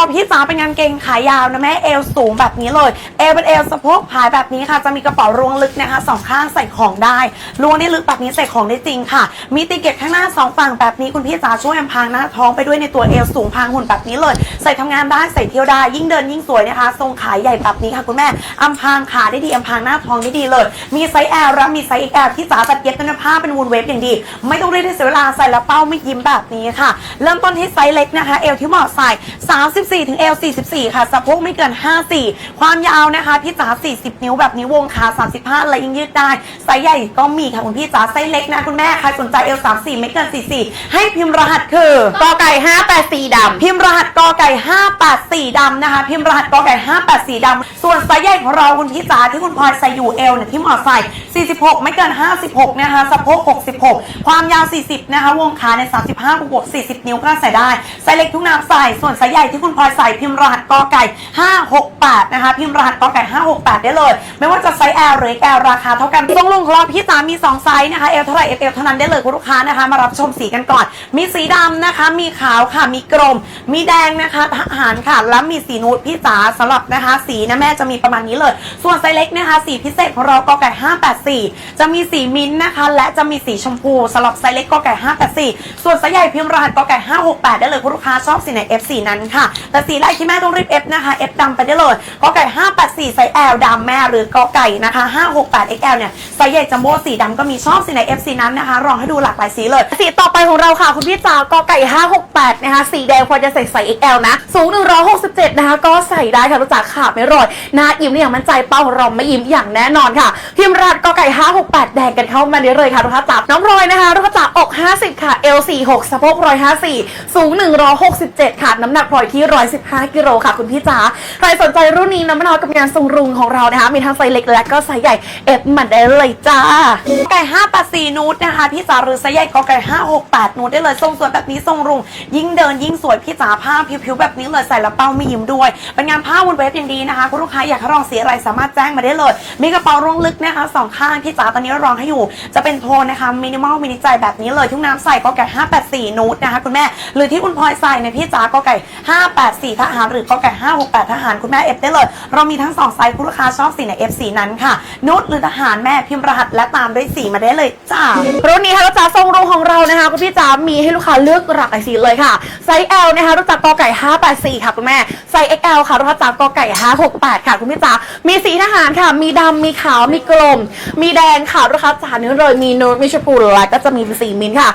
เราพี่จ๋าเป็นงานเกงขายาวนะแม่เอวสูงแบบนี้เลย เอวเป็นเอวสะโพกผายแบบนี้ค่ะ จะมีกระเป๋ารวงลึกนะคะสองข้างใส่ของได้รวงได้ลึกแบบนี้ใส่ของได้จริงค่ะ มีตีเก็บข้างหน้าสองฝั่งแบบนี้คุณพี่จ๋าช่วยอำพางหน้าท้องไปด้วยในตัวเอวสูงพางหุ่นแบบนี้เลย ใส่ทำงานได้ใส่เที่ยวได้ยิ่งเดินยิ่งสวยนะคะ ทรงขายใหญ่แบบนี้ค่ะคุณแม่อำพางขาได้ดีอำพางหน้าท้องได้ดีเลย มีไซส์ L และมีไซส์ XL ที่จ๋าจัดเย็บเป็นผ้าเป็นวูลเวฟอย่างดี ไม่ต้องรีดให้เสียเวลาใส่แล้วเป้าไม่ยิ้มแบบนี้ค่ะ เริ่มต้นที่ไซส์เล็กนะคะเอวที่เหมาะใส่34ถึงเอว44 ค่ะ สะโพกไม่เกิน 54 ความยาวนะคะพี่จ๋า40 นิ้วแบบนี้วงขา 35 และยิ่งยืดได้ไซส์ใหญ่ก็มีค่ะคุณพี่จ๋าไซส์เล็กนะคุณแม่ใครสนใจเอว34 ไม่เกิน 44 ให้พิมพ์รหัสคือกอไก่584ดำพิมพ์รหัสกอไก่584ดำนะคะ พิมพ์รหัสกอไก่584ดำส่วนไซส์ใหญ่ของเราคุณพี่จ๋าที่คุณพลอยใส่อยู่เอวเนี่ยที่เหมาะใส่ 46 ไม่เกิน 56 นะคะสะโพก 66 ความยาว 40 นะคะ วงขาใน 35บวก40 นิ้วก็ใส่ได้ไซส์เล็กทุกน้ำใส่ส่วนไซส์ใหญ่ที่คุณพลอยใส่พิมพ์รหัสกอไก่ 568 นะคะ พิมพ์รหัสกอไก่ 568 ได้เลย ไม่ว่าจะไซส์ L หรือ XL ราคาเท่ากันทรงลุงของเราพี่จ๋ามี 2 ไซส์นะคะ L เท่าไหร่ XL เท่านั้นได้เลยคุณลูกค้านะคะ มารับชมสีกันก่อน มีสีดำนะคะ มีขาวค่ะ มีกรม มีแดงนะคะทหารค่ะ แล้วมีสีนูดพี่จ๋าสำหรับนะคะ สีนะแม่จะมีประมาณนี้เลย ส่วนไซส์เล็กนะคะ สีพิเศษของเรากอไก่ 584 จะมีสีมิ้นท์นะคะ และจะมีสีชมพูสำหรับไซส์เล็กกอไก่ 584 ส่วนไซส์ใหญ่พิมพ์รหัสกอไก่ 568 ได้เลยคุณลูกค้าชอบสีไหน F สีนั้นค่ะแต่สีแรกที่แม่ต้องรีบ F นะคะ F ดำไปได้เลยกอไก่ 584ไซส์ L ดำแม่หรือกอไก่นะคะ 568 XL เนี่ยไซส์ใหญ่จัมโบ้สีดำก็มีชอบสีไหน F สีนั้นนะคะลองให้ดูหลากหลายสีเลย สีต่อไปของเราค่ะ คุณพี่จ๋ากอไก่ 568 นะคะ สีแดงพอจะใส่ใส่ XL นะ สูง 167 นะคะ ก็ใส่ได้ค่ะรู้จักขาดไม่รอยหน้าอิ่มอย่างมั่นใจเป้าของเราไม่อิ่มอย่างแน่นอนค่ะพิมพ์รหัสกอไก่ 568 แดงกันเข้ามาได้เลยค่ะลูกค้าจ๋าน้องพลอยนะคะลูกค้าจ๋าอก 50 ค่ะ L 46สะโพก154 สูง 167 ค่ะน้ำหนักพลอยที่115 กิโลค่ะคุณพี่จ๋า ใครสนใจรุ่นนี้น้ำมันน้อยกับงานทรงรุงของเรานะคะ มีทั้งไซส์เล็กและก็ไซส์ใหญ่ F มันได้เลยจ้ากอไก่584นูตนะคะ พี่จ๋าหรือไซส์ใหญ่กอไก่568 นูตได้เลยทรงสวยแบบนี้ทรงรุง ยิ่งเดินยิ่งสวยพี่จ๋าผ้าผิวๆแบบนี้เลยใส่แล้วเป้าไม่ยิ้มด้วย เป็นงานผ้าวนเวฟอย่างดีนะคะ คุณลูกค้าอยากลองสีอะไรสามารถแจ้งมาได้เลย มีกระเป๋ารวงลึกนะคะสองข้างพี่จ๋าตอนนี้รองให้อยู่ จะเป็นโทนนะคะมินิมอลมินิใจแบบนี้เลยทุกน้ำใส่กอไก่584นูตนะคะคุณแม่หรือที่คุณพลอยใส่ในพี่จ๋ากอไก่8 4ทหารหรือกอไก่568ทหารคุณแม่เอฟได้เลย เรามีทั้งสองไซส์คุณลูกค้าชอบสีไหนเอฟสีนั้นค่ะนูตหรือทหารแม่พิมพ์รหัสและตามด้วยสีมาได้เลยจ้ารุ่นนี้ค่ะลูกจ๋าทรงรุงของเรานะคะคุณพี่จ๋ามีให้ลูกค้าเลือกหลากหลายสีเลยค่ะไซส์ L นะคะลูกจ๋ากอไก่ 584 ค่ะคุณแม่ไซส์ XL ค่ะลูกค้าจ๋ากอไก่ 568 ค่ะคุณพี่จ๋ามีสีทหารค่ะ มีดำมีขาวมีกลม มีแดงค่ะลูกค้าจ๋าเนื้อเลยมีนูดมีชมพูและก็จะมีสีมินค่ะ